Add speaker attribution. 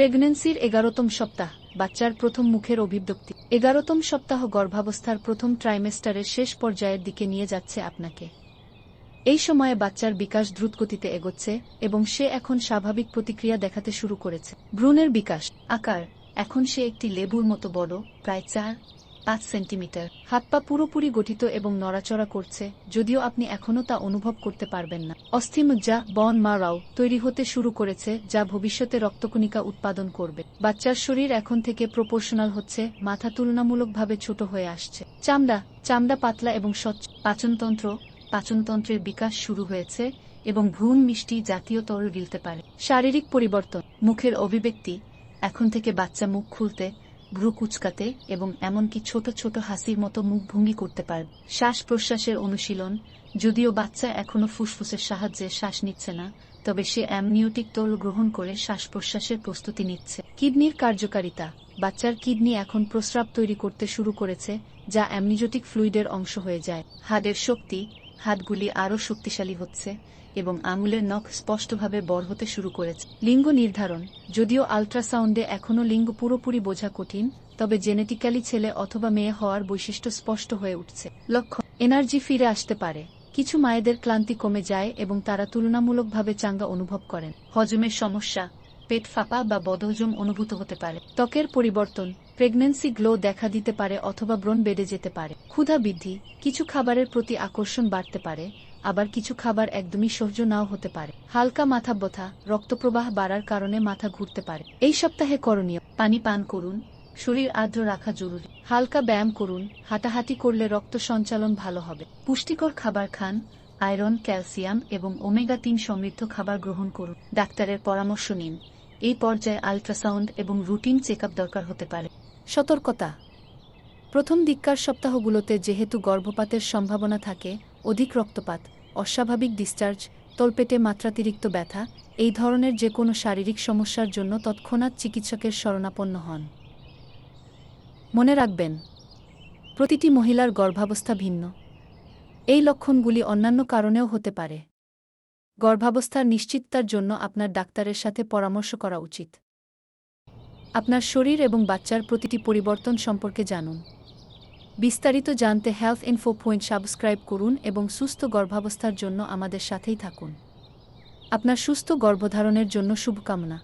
Speaker 1: প্রেগন্যান্সির এগারোতম সপ্তাহ, বাচ্চার প্রথম মুখের অভিব্যক্তি। এগারোতম সপ্তাহ গর্ভাবস্থার প্রথম ট্রাইমেস্টারের শেষ পর্যায়ের দিকে নিয়ে যাচ্ছে আপনাকে। এই সময়ে বাচ্চার বিকাশ দ্রুতগতিতে এগোচ্ছে এবং সে এখন স্বাভাবিক প্রতিক্রিয়া দেখাতে শুরু করেছে। ভ্রূণের বিকাশ, আকার, এখন সে একটি লেবুর মতো বড়, প্রায় চার পাঁচ সেন্টিমিটার। হাত পা পুরোপুরি গঠিত এবং নড়াচড়া করছে, যদিও আপনি এখনও তা অনুভব করতে পারবেন না। অস্থিমজ্জা বন মারাও তৈরি হতে শুরু করেছে, যা ভবিষ্যতে রক্তকণিকা উৎপাদন করবে। বাচ্চার শরীর এখন থেকে প্রপোর্শনাল হচ্ছে, মাথা তুলনামূলকভাবে ছোট হয়ে আসছে। চামড়া চামড়া পাতলা এবং স্বচ্ছ। পাচনতন্ত্র, পাচনতন্ত্রের বিকাশ শুরু হয়েছে এবং ভ্রূণ মিষ্টি জাতীয় তরল গিলতে পারে। শারীরিক পরিবর্তন, মুখের অভিব্যক্তি, এখন থেকে বাচ্চা মুখ খুলতে ভ্রু কুচকাতে এবং এমনকি ছোট ছোট হাসির মতো মুখভঙ্গি করতে পারবে শ্বাস প্রশ্বাসের অনুশীলন, যদিও বাচ্চা এখনও ফুসফুসের সাহায্যে শ্বাস নিচ্ছে না, তবে সে অ্যামনিওটিক তরল গ্রহণ করে শ্বাস প্রশ্বাসের প্রস্তুতি নিচ্ছে। কিডনির কার্যকারিতা, বাচ্চার কিডনি এখন প্রস্রাব তৈরি করতে শুরু করেছে, যা অ্যামনিজোটিক ফ্লুইডের অংশ হয়ে যায়। হাড়ের শক্তি হাতগুলি আরও শক্তিশালী হচ্ছে এবং আঙুলের নখ স্পষ্টভাবে বড় হতে শুরু করেছে। লিঙ্গ নির্ধারণ। যদিও আল্ট্রাসাউন্ডে এখনও লিঙ্গ পুরোপুরি বোঝা কঠিন, তবে জেনেটিক্যালি ছেলে অথবা মেয়ে হওয়ার বৈশিষ্ট্য স্পষ্ট হয়ে উঠছে। লক্ষ্য, এনার্জি ফিরে আসতে পারে। কিছু মায়েদের ক্লান্তি কমে যায় এবং তারা তুলনামূলকভাবে চাঙ্গা অনুভব করেন। হজমের সমস্যা। পেট ফাঁপা বা বদহজম অনুভূত হতে পারে। ত্বকের পরিবর্তন, প্রেগন্যান্সি গ্লো দেখা দিতে পারে অথবা ব্রণ বেড়ে যেতে পারে। ক্ষুধা বৃদ্ধি, কিছু খাবারের প্রতি আকর্ষণ বাড়তে পারে, আবার কিছু খাবার একদমই সহ্য নাও হতে পারে। হালকা মাথা ব্যথা, রক্তপ্রবাহ বাড়ার কারণে মাথা ঘুরতে পারে। এই সপ্তাহে করণীয়, পানি পান করুন, শরীর আর্দ্র রাখা জরুরি। হালকা ব্যায়াম করুন, হাঁটাহাঁটি করলে রক্ত সঞ্চালন ভালো হবে। পুষ্টিকর খাবার খান, আয়রন, ক্যালসিয়াম এবং ওমেগা তিন সমৃদ্ধ খাবার গ্রহণ করুন। ডাক্তারের পরামর্শ নিন। এই পর্যায়ে আল্ট্রাসাউন্ড এবং রুটিন চেক দরকার হতে পারে। সতর্কতা। প্রথম দিককার সপ্তাহগুলোতে যেহেতু গর্ভপাতের সম্ভাবনা থাকে, অধিক রক্তপাত, অস্বাভাবিক ডিসচার্জ তলপেটে মাত্রাতিরিক্ত ব্যথা, এই ধরনের যে কোনো শারীরিক সমস্যার জন্য তৎক্ষণাৎ চিকিৎসকের শরণাপন্ন হন। মনে রাখবেন, প্রতিটি মহিলার গর্ভাবস্থা ভিন্ন। এই লক্ষণগুলি অন্যান্য কারণেও হতে পারে। গর্ভাবস্থার নিশ্চিততার জন্য আপনার ডাক্তারের সাথে পরামর্শ করা উচিত। আপনার শরীর এবং বাচ্চার প্রতিটি পরিবর্তন সম্পর্কে জানুন। বিস্তারিত জানতে হেলথ ইনফো পয়েন্ট সাবস্ক্রাইব করুন এবং সুস্থ গর্ভাবস্থার জন্য আমাদের সাথেই থাকুন। আপনার সুস্থ গর্ভধারণের জন্য শুভকামনা।